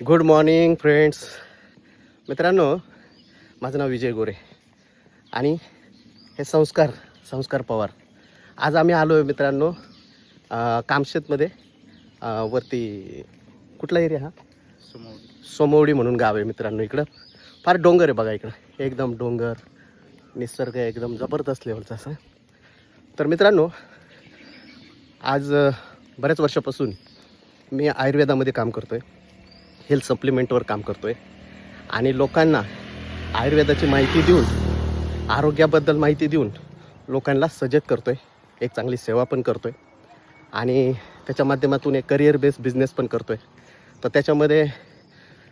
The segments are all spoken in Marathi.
गुड मॉर्निंग फ्रेंड्स मित्रांनो माझं नाव विजय गोरे. आणि हे संस्कार संस्कार पवार. आज आम्ही आलो आहे मित्रांनो कामशेतमध्ये. वरती कुठला एरिया हा? सोमवडी म्हणून गाव आहे मित्रांनो इकडं. फार डोंगर आहे बघा इकडं. एकदम डोंगर निसर्ग एकदम जबरदस्त लेवलचा असा. तर मित्रांनो आज बऱ्याच वर्षापासून मी आयुर्वेदामध्ये काम करतो आहे हेल्थ सप्लिमेंटवर काम करतो आहे आणि लोकांना आयुर्वेदाची माहिती देऊन आरोग्याबद्दल माहिती देऊन लोकांना सजग करतो आहे एक चांगली सेवा पण करतो आहे आणि त्याच्या माध्यमातून एक करिअर बेस्ड बिझनेस पण करतो आहे तर त्याच्यामध्ये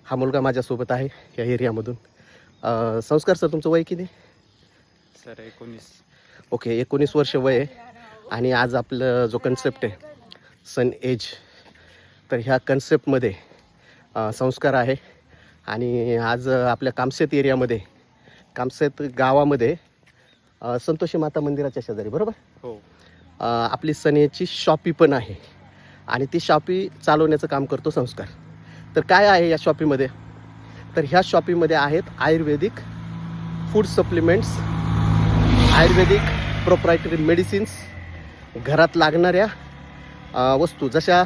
हा मुलगा माझ्यासोबत आहे या एरियामधून संस्कार सर तुमचं वय किती? सर एकोणीस. ओके एकोणीस वर्ष वय आहे. आणि आज आपलं जो कन्सेप्ट आहे सन एज तर ह्या कन्सेप्टमध्ये संस्कार आहे. आणि आज आपल्या कामशेत एरियामध्ये कामशेत गावामध्ये संतोषी माता मंदिराच्या शेजारी बरोबर? हो. आपली सनेची शॉपी पण आहे. आणि ती शॉपी चालवण्याचं काम करतो संस्कार. तर काय आहे या शॉपीमध्ये? तर ह्या शॉपीमध्ये आहेत ayurvedic food supplements ayurvedic proprietary medicines घरात लागणाऱ्या वस्तू. जशा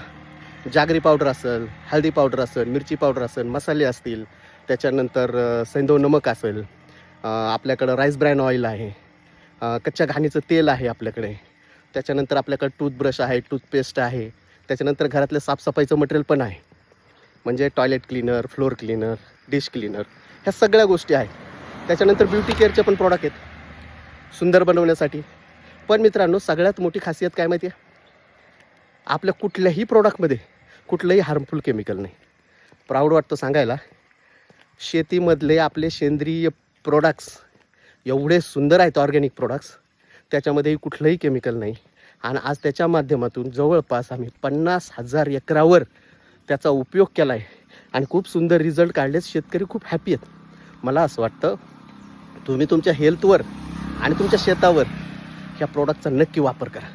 जागरी पावडर असेल हळदी पावडर असेल मिरची पावडर असेल मसाले असतील त्याच्यानंतर सैंदव नमक असेल आपल्याकडं राईस ब्रॅन ऑइल आहे कच्च्या घाणीचं तेल आहे आपल्याकडे त्याच्यानंतर आपल्याकडे टूथब्रश आहे टूथपेस्ट आहे त्याच्यानंतर घरातलं साफसफाईचं मटेरियल पण आहे. म्हणजे toilet cleaner floor cleaner dish cleaner ह्या सगळ्या गोष्टी आहेत. त्याच्यानंतर ब्युटी केअरचे पण प्रॉडक्ट आहेत. सुंदर बनवण्यासाठी. पण मित्रांनो सगळ्यात मोठी खासियत काय माहिती आहे आपल्या कुठल्याही प्रॉडक्टमध्ये कुठलंही हार्मफुल केमिकल नाही. प्राऊड वाटतं सांगायला. शेतीमधले आपले सेंद्रिय प्रोडक्ट्स एवढे सुंदर आहेत ऑर्गॅनिक प्रोडक्ट्स त्याच्यामध्येही कुठलंही केमिकल नाही. आणि आज त्याच्या माध्यमातून जवळपास आम्ही पन्नास हजार एकरावर त्याचा उपयोग केला आहे आणि खूप सुंदर रिझल्ट काढलेत. शेतकरी खूप हॅपी आहेत. मला असं वाटतं तुम्ही तुमच्या हेल्थवर आणि तुमच्या शेतावर ह्या प्रोडक्टचा नक्की वापर करा.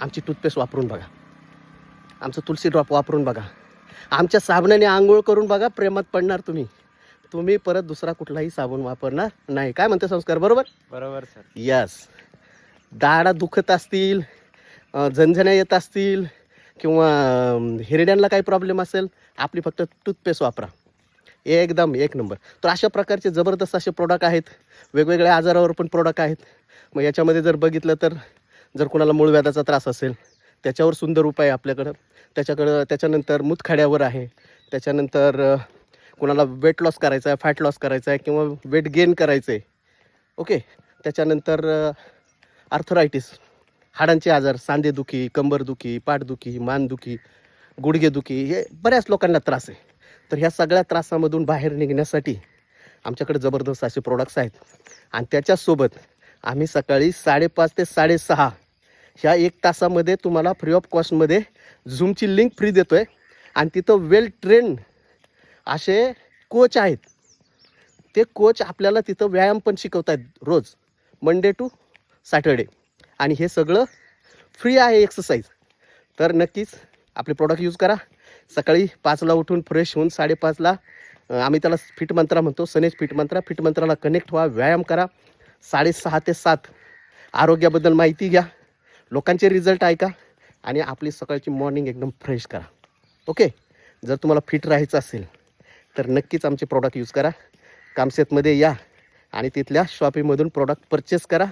आमची टूथपेस्ट वापरून बघा. आमचं तुलसी ड्रॉप वापरून बघा. आमच्या साबणाने आंघोळ करून बघा प्रेमात पडणार तुम्ही. तुम्ही परत दुसरा कुठलाही साबण वापरणार नाही. काय म्हणते संस्कार बरोबर? बरोबर सर. यस दाढा दुखत असतील झणझण्या येत असतील किंवा हिरड्यांना काही प्रॉब्लेम असेल आपली फक्त टूथपेस्ट वापरा. एकदम एक नंबर. तर अशा प्रकारचे जबरदस्त असे प्रोडक्ट आहेत. वेगवेगळ्या आजारावर पण प्रोडक्ट आहेत. मग याच्यामध्ये जर बघितलं तर जर कोणाला मूळव्याधाचा त्रास असेल त्याच्यावर सुंदर उपाय आहे आपल्याकडं. त्याच्याकडं त्याच्यानंतर मुतखड्यावर आहे. त्याच्यानंतर कोणाला वेट लॉस करायचा आहे फॅट लॉस करायचा आहे किंवा वेट गेन करायचं आहे ओके? त्याच्यानंतर आर्थरायटिस हाडांचे आजार सांधेदुखी कंबरदुखी पाठदुखी मानदुखी गुडघेदुखी हे बऱ्याच लोकांना त्रास आहे. तर ह्या सगळ्या त्रासामधून बाहेर निघण्यासाठी आमच्याकडे जबरदस्त असे प्रोडक्ट्स आहेत. आणि त्याच्यासोबत आम्ही सकाळी साडेपाच ते साडेसहा ह्या एक तासामध्ये तुम्हाला फ्री ऑफ कॉस्टमध्ये झूमची लिंक फ्री देतो आहे आणि तिथं वेल ट्रेन असे कोच आहेत. ते कोच आपल्याला तिथं व्यायाम पण शिकवत आहेत रोज मंडे टू सॅटर्डे आणि हे सगळं फ्री आहे एक्सरसाइज तर नक्कीच आपले प्रोडक्ट यूज करा. सकाळी पाचला उठून फ्रेश होऊन साडेपाचला आम्ही त्याला फिट मंत्रा म्हणतो सनेज फिट मंत्रा. फिट मंत्राला कनेक्ट व्हा व्यायाम करा. साडेसहा ते सात. आरोग्याबद्दल माहिती घ्या. लोकांचे रिझल्ट ऐका आणि आपली सकाळची मॉर्निंग एकदम फ्रेश करा. ओके जर तुम्हाला फिट राहायचं असेल तर नक्कीच आमचे प्रॉडक्ट यूज करा. कामसेतमध्ये या आणि तिथल्या शॉपिंगमधून प्रॉडक्ट परचेस करा.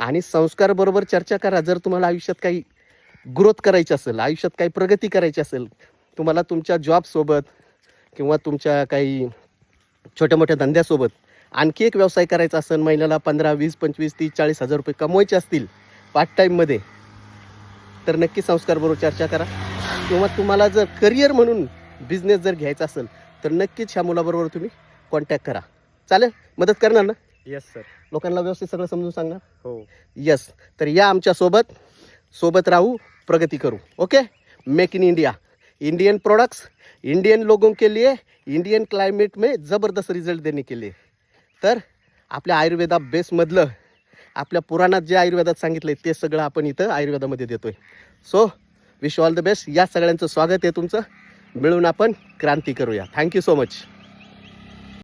आणि संस्काराबरोबर चर्चा करा. जर तुम्हाला आयुष्यात काही ग्रोथ करायची असेल आयुष्यात काही प्रगती करायची असेल तुम्हाला तुमच्या जॉबसोबत किंवा तुमच्या काही छोट्या मोठ्या धंद्यासोबत आणखी एक व्यवसाय करायचा असेल महिन्याला पंधरा वीस पंचवीस तीस चाळीस हजार रुपये कमवायचे असतील पार्ट टाईममध्ये तर नक्की संस्काराबरोबर चर्चा करा. किंवा तुम्हाला जर करिअर म्हणून बिझनेस जर घ्यायचा असेल तर नक्कीच ह्या मुलाबरोबर तुम्ही कॉन्टॅक्ट करा. चालेल? मदत करणार ना? येस सर लोकांना व्यवस्थित सगळं समजून सांगणार? हो. यस तर या आमच्यासोबत सोबत राहू प्रगती करू. Okay make in India Indian products Indian लोगों के लिए इंडियन क्लाइमेट में ज़बरदस्त रिझल्ट देने के लिए. तर आपल्या आयुर्वेदा बेसमधलं आपल्या पुराणात जे आयुर्वेदात सांगितलं ते सगळं आपण इथं आयुर्वेदामध्ये देतोय. So wish all the best या सगळ्यांचं स्वागत आहे तुमचं. मिळून आपण क्रांती करूया. Thank you so much